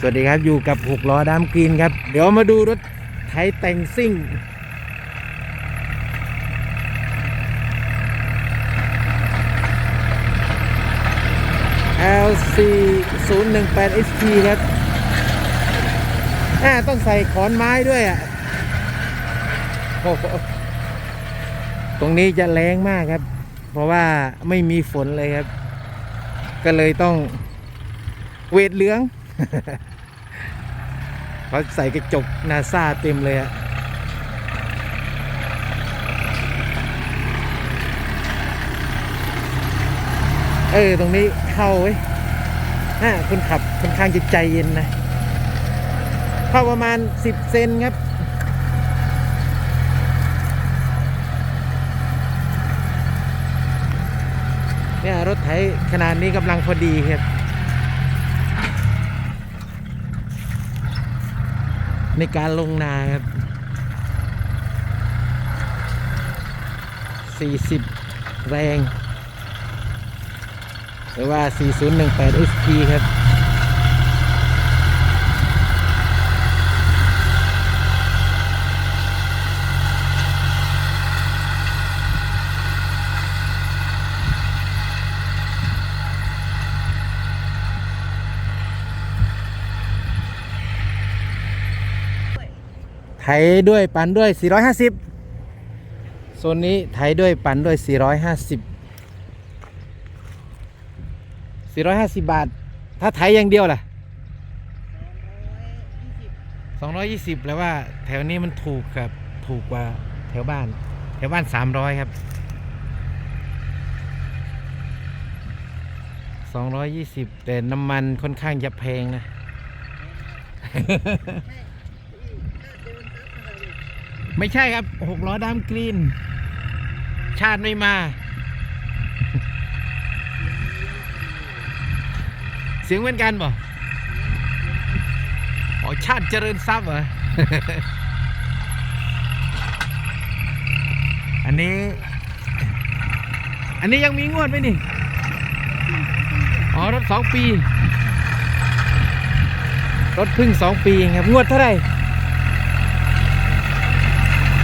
สวัสดีครับอยู่กับหกล้อดามกรีนครับ เดี๋ยวมาดูรถไทยแต่งซิ่ง LC 0 1 8 SP ครับอ่าต้องใส่ขอนไม้ด้วยอะโอ้โหตรงนี้จะแรงมากครับ เพราะว่าไม่มีฝนเลยครับ ก็เลยต้องเวทเหลือง เขาใส่กระจกนาซาเต็มเลยอะเออ ตรงนี้เข้าเว้ยอ่าคนขับค่อนข้างจะใจเย็นนะ เข้าประมาณ 10 เซนครับ เนี่ย รถไถขนาดนี้กำลังพอดีครับ ในการลงนาครับ 40 แรง หรือว่า 4018 SP ครับ ด้วยปันด้วย 450โซนนี้ไถด้วยปันด้วย 450 450 บาท ถ้าไถอย่างเดียวล่ะ 220 แล้วว่าแถวนี้มันถูกครับ ถูกกว่าแถวบ้าน แถวบ้าน 300 ครับ 220 แต่น้ำมันค่อนข้างจะแพงนะ ไม่ใช่ครับหกล้อดำกรีน ชาติไม่มา เสียงเหมือนกันบ่อ๋อชาติเจริญทรัพย์เหรอ อันนี้ อันนี้ยังมีงวดไหมนี่ อ๋อ รถสองปี รถพึ่งสองปีเองครับ งวดเท่าไหร่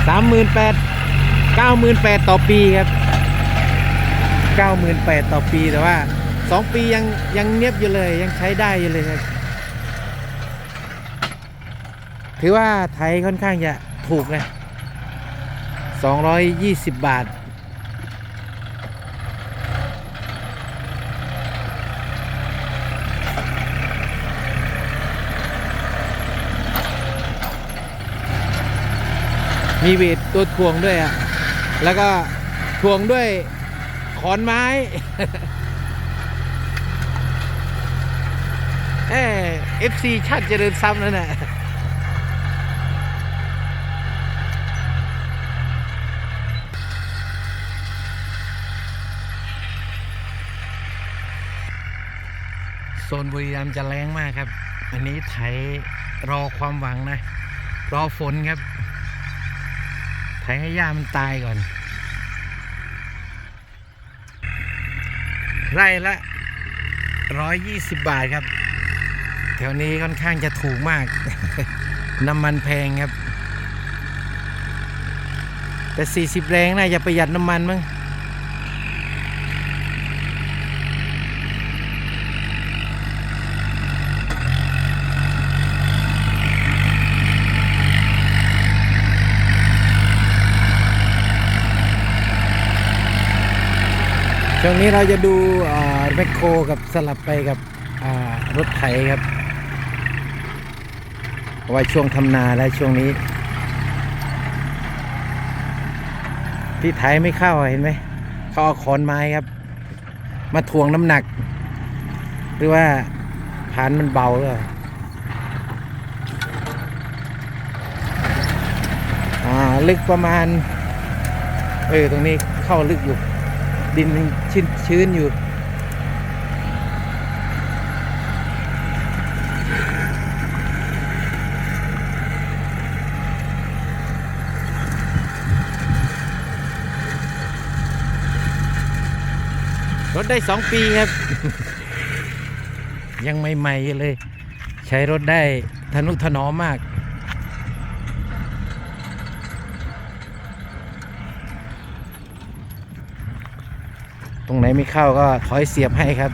สามหมื่นแปดเก้าหมื่นแปดต่อปีครับเก้าหมื่นแปดต่อปีแต่ว่าสองปียังยังเนียบอยู่เลยยังใช้ได้อยู่เลยครับ ถือว่าไทยค่อนข้างจะถูกนะสองร้อยยี่สิบบาท มีเวทตัวถ่วงด้วยอะ แล้วก็ถ่วงด้วยขอนไม้เออฟซีชาติเจริญซ้ำนั่นแหละโซนบุรีรัมย์จะแรงมากครับ อันนี้ไถรอความหวังนะ รอฝนครับ ไถให้หญ้ามันตายก่อน ไร่ละร้อยยี่สิบบาทครับ แถวนี้ค่อนข้างจะถูกมาก น้ำมันแพงครับ แต่ 40 แรงน่าจะประหยัดน้ำมันมั้ง ช่วงนี้เราจะดูแมคโครกับสลับไปกับรถไถครับเพราะว่าช่วงทำนาและช่วงนี้ ที่ไถไม่เข้าเห็นไหมเขาเอาขอนไม้ครับ มาทวงน้ำหนัก หรือว่าผานมันเบาเล่าอ่าลึกประมาณ เออตรงนี้เข้าลึกอยู่ ดินมันชื้นชื้นอยู่ รถได้สองปีครับ ยังใหม่ๆอยู่เลย ใช้รถได้ทนุถนอมมาก ตรงไหนไม่เข้าก็ถอยเสียบให้ครับ